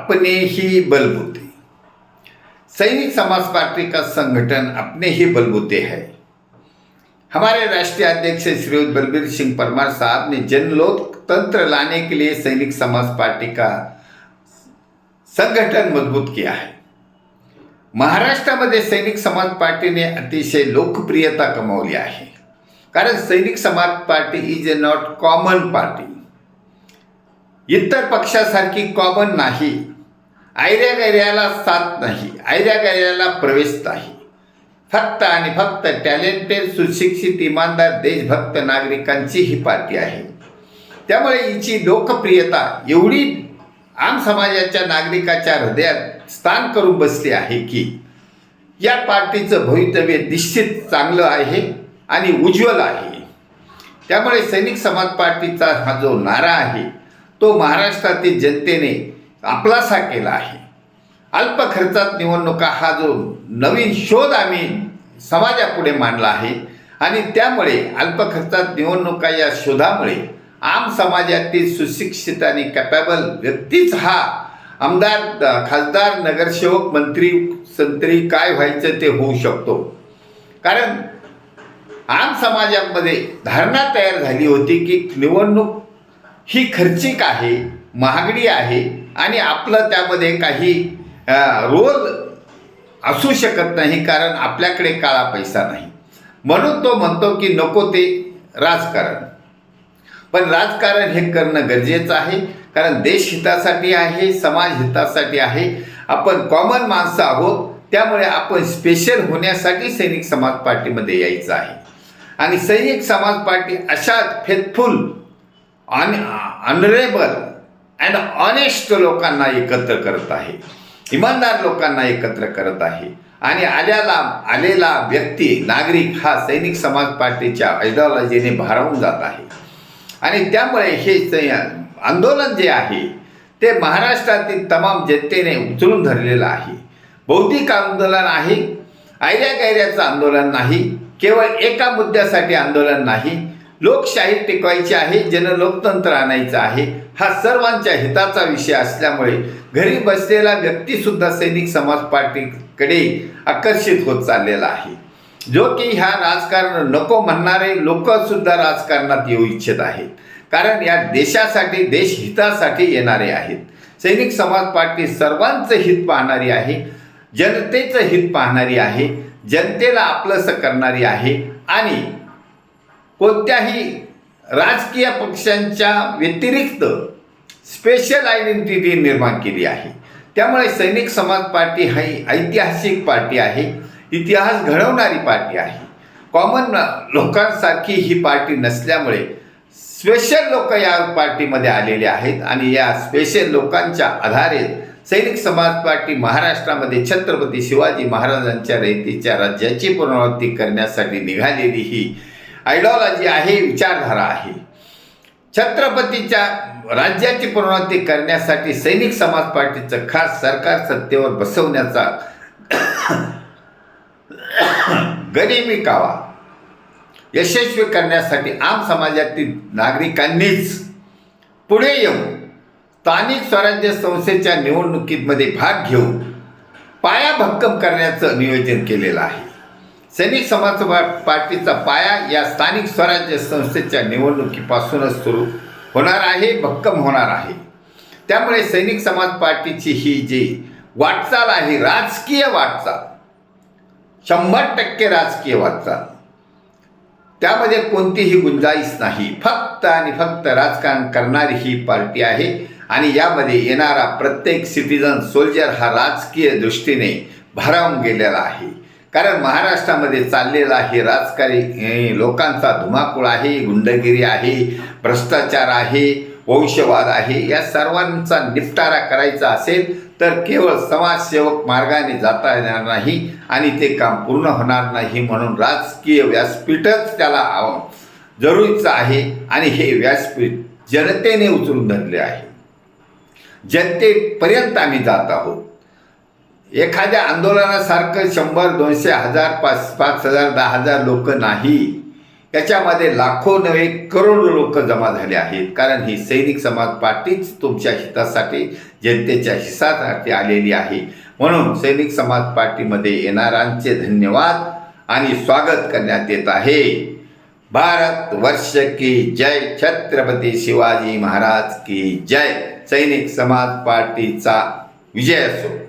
अपने ही बलबूते। सैनिक समाज पार्टी का संगठन अपने ही बलबूते है। हमारे राष्ट्रीय अध्यक्ष श्री बलबीर सिंह परमार साहब ने जन लोकतंत्र लाने के लिए सैनिक समाज पार्टी का संगठन मज़बूत किया है। महाराष्ट्र महाराष्ट्रामध्ये सैनिक समाज पार्टीने अतिशय लोकप्रियता कमावली आहे कारण Sainik Samaj party is a not common party इतर पक्षासारखी कॉमन नाही. आयऱ्या गैऱ्याला साथ नाही. आयऱ्या गैऱ्याला प्रवेश नाही. फक्त आणि फक्त टॅलेंटेड सुशिक्षित इमानदार देशभक्त नागरिकांची ही पार्टी आहे. त्यामुळे हिची लोकप्रियता एवढी आम समाजाच्या नागरिकाच्या हृदयात स्थान करून बसली आहे की या पार्टीचं भवितव्य निश्चित चांगलं आहे आणि उज्ज्वल आहे. त्यामुळे सैनिक समाज पार्टीचा हा जो नारा आहे तो महाराष्ट्रातील जनतेने आपलासा केला आहे. अल्प खर्चात निवडणुका हा जो नवीन शोध आम्ही समाजापुढे मांडला आहे आणि त्यामुळे अल्प खर्चात निवडणुका या शोधामुळे आम समाजातील सुशिक्षित आणि कॅपेबल व्यक्तीच हा आमदार खासदार नगरसेवक मंत्री संत्री काय व्हायचं ते होऊ शकतो. कारण आम समाजामध्ये धारणा तयार झाली होती की निवडणूक ही खर्चिक आहे महागडी आहे आणि आपलं त्यामध्ये काही रोल असू शकत नाही कारण आपल्याकडे काळा पैसा नाही. म्हणून तो म्हणतो की नको ते राजकारण. पण राजकारण हे करणं गरजेचं आहे कारण देश हितासाठी आहे समाज हितासाठी आहे. आपण कॉमन माणसं आहोत त्यामुळे आपण स्पेशल होण्यासाठी सैनिक समाज पार्टीमध्ये यायचं आहे. आणि सैनिक समाज पार्टी अशा faithful on honourable and honest लोकांना एकत्र करत आहे. इमानदार लोकांना एकत्र करत आहे. आणि आल्याला आलेला व्यक्ती नागरिक हा सैनिक समाज पार्टीच्या आयडिओलॉजीने भारावून जात आहे. आणि त्यामुळे हे आंदोलन जे आहे ते महाराष्ट्रातील तमाम जनतेने उचलून धरलेलं आहे. बौद्धिक आंदोलन आहे. आयऱ्या गैऱ्याचं आंदोलन नाही. केवळ एका मुद्द्यासाठी आंदोलन नाही. लोकशाही टिकवायची आहे जनलोकतंत्र आणायचं आहे हा सर्वांच्या हिताचा विषय असल्यामुळे घरी बसलेला व्यक्तीसुद्धा सैनिक समाज पार्टीकडे आकर्षित होत चाललेला आहे. जो की ह्या राजकारण नको म्हणणारे लोकसुद्धा राजकारणात येऊ इच्छित आहेत. कारण या देशासाठी देशहितासाठी येणारे आहेत. सैनिक समाज पार्टी सर्वांचं हित पाहणारी आहे जनतेचं हित पाहणारी आहे जनतेला आपलंसं करणारी आहे आणि कोणत्याही राजकीय पक्षांच्या व्यतिरिक्त स्पेशल आयडेंटिटी निर्माण केली आहे. त्यामुळे सैनिक समाज पार्टी ही ऐतिहासिक पार्टी आहे. इतिहास घडवणारी पार्टी आहे. कॉमन लोकांसारखी ही पार्टी नसल्यामुळे स्पेशल लोक या पार्टीमध्ये आलेले आहेत आणि या स्पेशल लोकांच्या आधारे सैनिक समाज पार्टी महाराष्ट्रामध्ये छत्रपती शिवाजी महाराजांच्या रयतीच्या राज्याची पुनरावृत्ती करण्यासाठी निघालेली ही आयडॉलॉजी आहे विचारधारा आहे. छत्रपतीच्या राज्याची पुनरावृत्ती करण्यासाठी सैनिक समाज पार्टीचं खास सरकार सत्तेवर बसवण्याचा गरिबी कावा यशस्वी करण्यासाठी आम समाजातील नागरिकांनीच पुढे येऊन स्थानिक स्वराज्य संस्थेच्या निवडणुकीमध्ये भाग घेऊन पाया भक्कम करण्याचं नियोजन केलेलं आहे. सैनिक समाज पार्टीचा पाया या स्थानिक स्वराज्य संस्थेच्या निवडणुकीपासूनच सुरू होणार आहे भक्कम होणार आहे. त्यामुळे सैनिक समाज पार्टीची ही जी वाटचाल आहे राजकीय वाटचाल शंभर टक्के राजकीय वाटचाल त्यामध्ये कोणतीही गुंजाईश नाही. फक्त आणि फक्त राजकारण करणारी ही पार्टी आहे आणि यामध्ये येणारा प्रत्येक सिटीजन सोल्जर हा राजकीय दृष्टीने भारावून गेलेला आहे. कारण महाराष्ट्रामध्ये चाललेला हे राजकारी लोकांचा धुमाकूळ आहे गुंडगिरी आहे भ्रष्टाचार आहे वंशवाद आहे या सर्वांचा निपटारा करायचा असेल तर केवळ समाजसेवक मार्गाने जाता येणार नाही आणि ते काम पूर्ण होणार नाही म्हणून राजकीय व्यासपीठच त्याला जरुरीचं आहे आणि हे व्यासपीठ जनतेने उचलून धरले आहे. जनतेपर्यंत आम्ही जात आहोत. एखाद्या आंदोलनासारखं शंभर दोनशे हजार पाच पाच हजार दहा हजार लोक नाही. याच्यामध्ये लाखो नव्हे करोडो लोक जमा झाले आहेत. कारण ही सैनिक समाज पार्टीच तुमच्या हितासाठी जनतेच्या हितासाठी आलेली आहे. म्हणून सैनिक समाज पार्टीमध्ये येणाऱ्यांचे धन्यवाद आणि स्वागत करण्यात येत आहे. भारत वर्ष की जय. छत्रपती शिवाजी महाराज की जय. सैनिक समाज पार्टीचा विजय असो.